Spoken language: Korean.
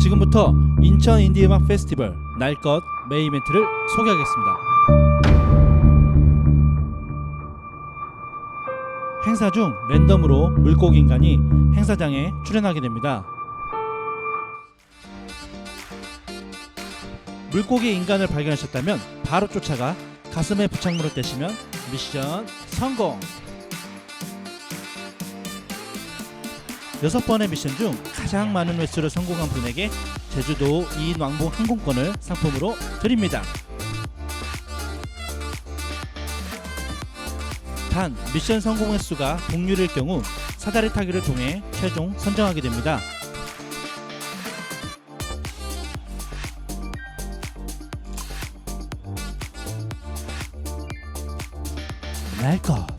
지금부터 인천 인디음악 페스티벌 날것 메인 이벤트를 소개하겠습니다. 행사 중 랜덤으로 물고기 인간이 행사장에 출연하게 됩니다. 물고기 인간을 발견하셨다면 바로 쫓아가 가슴에 부착물을 떼시면 미션 성공! 여섯 번의 미션 중 가장 많은 횟수를 성공한 분에게 제주도 2인 왕복 항공권을 상품으로 드립니다. 단 미션 성공 횟수가 동률일 경우 사다리 타기를 통해 최종 선정하게 됩니다. 날것